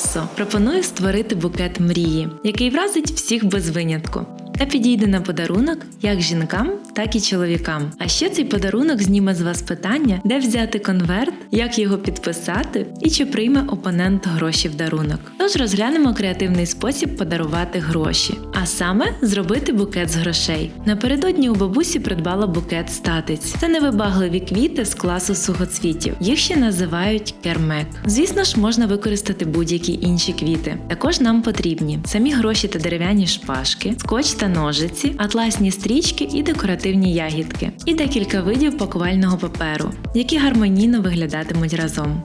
Еспресо пропоную створити букет мрії, який вразить всіх без винятку. Та підійде на подарунок як жінкам, так і чоловікам. А ще цей подарунок зніме з вас питання, де взяти конверт, як його підписати і чи прийме опонент гроші в дарунок. Тож розглянемо креативний спосіб подарувати гроші, а саме зробити букет з грошей. Напередодні у бабусі придбала букет статиць. Це невибагливі квіти з класу сухоцвітів. Їх ще називають кермек. Звісно ж, можна використати будь-які інші квіти. Також нам потрібні самі гроші та дерев'яні шпажки, скотч та ножиці, атласні стрічки і декоративні ягідки, і декілька видів пакувального паперу, які гармонійно виглядатимуть разом.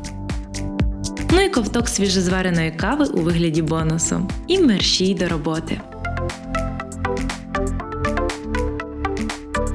Ну і ковток свіжезвареної кави у вигляді бонусу. І мерщій до роботи.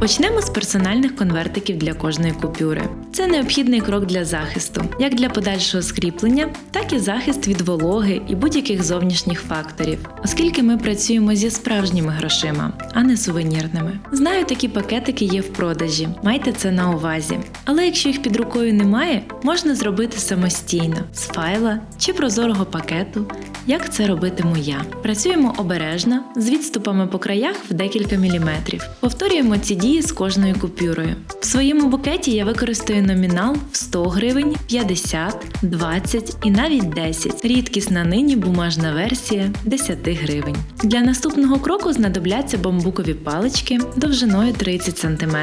Почнемо з персональних конвертиків для кожної купюри. Це необхідний крок для захисту, як для подальшого скріплення, так і захист від вологи і будь-яких зовнішніх факторів, оскільки ми працюємо зі справжніми грошима, а не сувенірними. Знаю, такі пакетики є в продажі, майте це на увазі. Але якщо їх під рукою немає, можна зробити самостійно з файла чи прозорого пакету, як це робитиму я. Працюємо обережно з відступами по краях в декілька міліметрів. Повторюємо ці дії з кожною купюрою. В своєму букеті я використаю номінал в 100 гривень, 50, 20 і навіть 10. Рідкісна нині бумажна версія 10 гривень. Для наступного кроку знадобляться бамбукові палички довжиною 30 см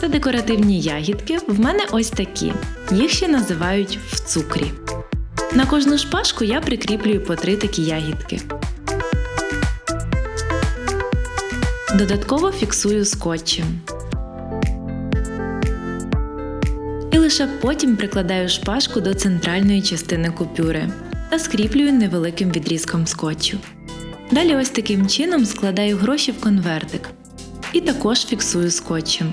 та декоративні ягідки в мене ось такі. Їх ще називають в цукрі. На кожну шпажку я прикріплюю по три такі ягідки. Додатково фіксую скотчем. І лише потім прикладаю шпажку до центральної частини купюри та скріплюю невеликим відрізком скотчу. Далі ось таким чином складаю гроші в конвертик і також фіксую скотчем.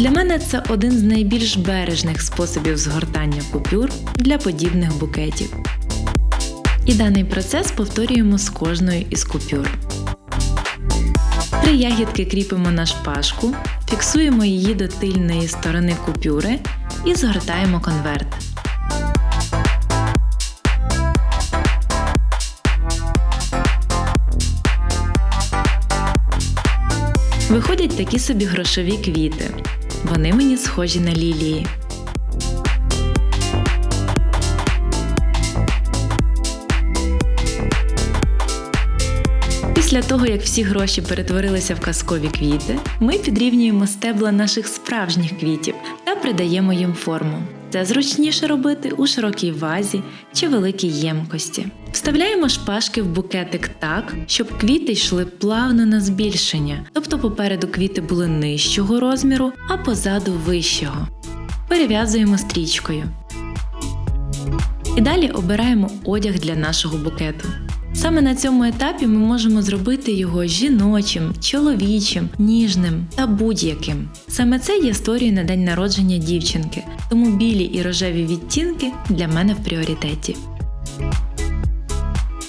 Для мене це один з найбільш бережних способів згортання купюр для подібних букетів. І даний процес повторюємо з кожною із купюр. Три ягідки кріпимо на шпажку, фіксуємо її до тильної сторони купюри і згортаємо конверт. Виходять такі собі грошові квіти. Вони мені схожі на лілії. Після того, як всі гроші перетворилися в казкові квіти, ми підрівнюємо стебла наших справжніх квітів та придаємо їм форму. Це зручніше робити у широкій вазі чи великій ємкості. Вставляємо шпажки в букетик так, щоб квіти йшли плавно на збільшення, тобто попереду квіти були нижчого розміру, а позаду вищого. Перев'язуємо стрічкою. І далі обираємо одяг для нашого букету. Саме на цьому етапі ми можемо зробити його жіночим, чоловічим, ніжним та будь-яким. Саме це я створюю на день народження дівчинки, тому білі і рожеві відтінки для мене в пріоритеті.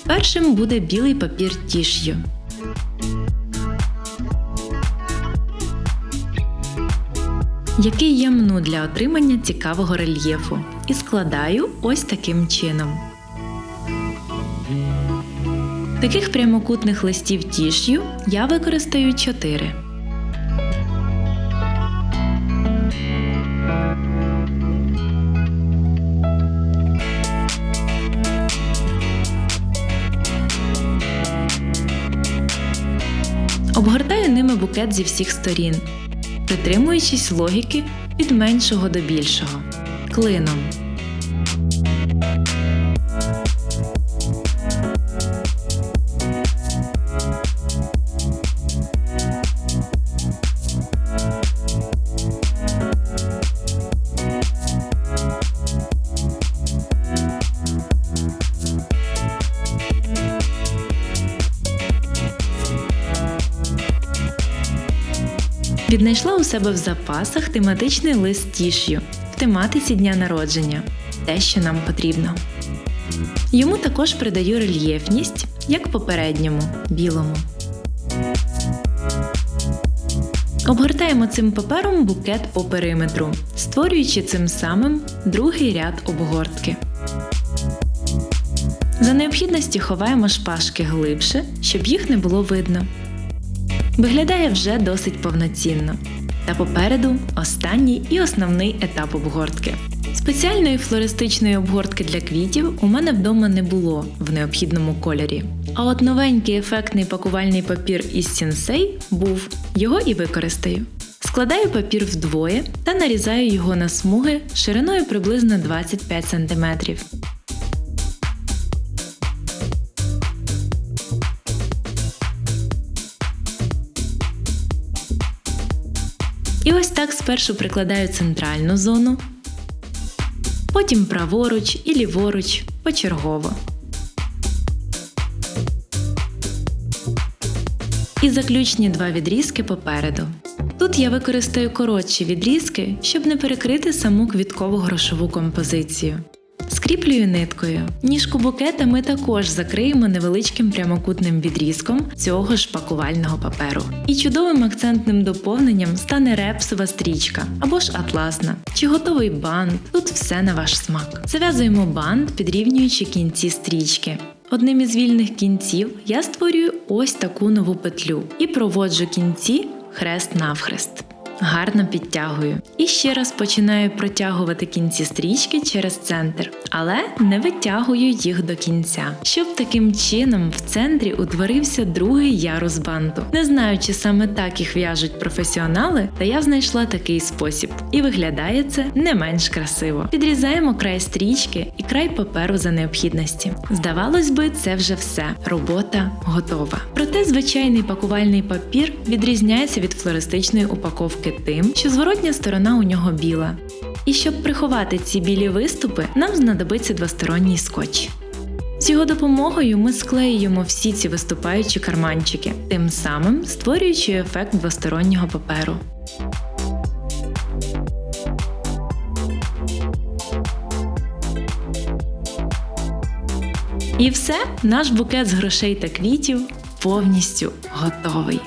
Першим буде білий папір тіш'ю. Який я мну для отримання цікавого рельєфу і складаю ось таким чином. Таких прямокутних листів тіш'ю я використаю 4. Обгортаю ними букет зі всіх сторін, притримуючись логіки від меншого до більшого клином. Віднайшла у себе в запасах тематичний лист тіш'ю в тематиці дня народження те, що нам потрібно. Йому також придаю рельєфність, як попередньому білому. Обгортаємо цим папером букет по периметру, створюючи цим самим другий ряд обгортки. За необхідності ховаємо шпажки глибше, щоб їх не було видно. Виглядає вже досить повноцінно. Та попереду останній і основний етап обгортки. Спеціальної флористичної обгортки для квітів у мене вдома не було в необхідному кольорі. А от новенький ефектний пакувальний папір із Sensei був, його і використаю. Складаю папір вдвоє та нарізаю його на смуги шириною приблизно 25 см. І ось так спершу прикладаю центральну зону, потім праворуч і ліворуч почергово. І заключні два відрізки попереду. Тут я використаю коротші відрізки, щоб не перекрити саму квіткову грошову композицію. Скріплюю ниткою. Ніжку букета ми також закриємо невеличким прямокутним відрізком цього ж пакувального паперу. І чудовим акцентним доповненням стане репсова стрічка або ж атласна, чи готовий бант. Тут все на ваш смак. Зав'язуємо бант, підрівнюючи кінці стрічки. Одним із вільних кінців я створюю ось таку нову петлю і проводжу кінці хрест навхрест. Гарно підтягую. І ще раз починаю протягувати кінці стрічки через центр, але не витягую їх до кінця, щоб таким чином в центрі утворився другий ярус банту. Не знаю, чи саме так їх в'яжуть професіонали, та я знайшла такий спосіб. І виглядає це не менш красиво. Підрізаємо край стрічки і край паперу за необхідності. Здавалось би, це вже все. Робота готова. Проте звичайний пакувальний папір відрізняється від флористичної упаковки тим, що зворотня сторона у нього біла. І щоб приховати ці білі виступи, нам знадобиться двосторонній скотч. З його допомогою ми склеюємо всі ці виступаючі карманчики, тим самим створюючи ефект двостороннього паперу. І все, наш букет з грошей та квітів повністю готовий.